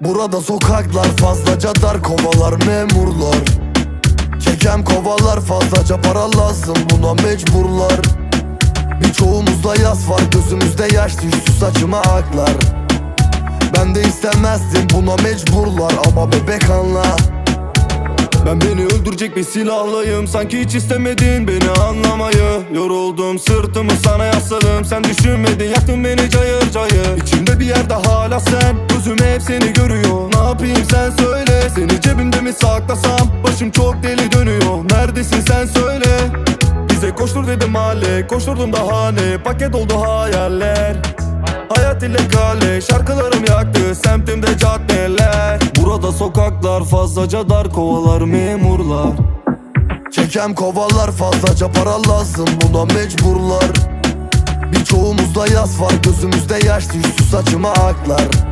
Burada sokaklar fazlaca dar kovalar memurlar. Çekem kovalar fazlaca para lazım buna mecburlar. Birçoğumuzda yas var gözümüzde yaş düştü saçıma aklar. Ben de istemezdim buna mecburlar ama bebek anla. Ben beni öldürecek bir silahlıyım Sanki hiç istemedin beni anlamayı Yoruldum sırtımı sana yasladım. Sen düşünmedin yaktın beni cayır cayır. İçimde bir yerde hala sen Gözüm hep seni görüyor. Ne yapayım sen söyle Seni cebimde mi saklasam? Başım çok deli dönüyor. Neredesin sen söyle. Bize koştur dedim mahalle Koşturdum daha ne Paket oldu hayaller. Hayat ile kale şarkılarım yaktı semtimde caddeler. Burada sokaklar fazlaca dar kovalar memurlar Çekem kovalar fazlaca para lazım buna mecburlar. Birçoğumuzda yas var gözümüzde yaş düştü saçıma aklar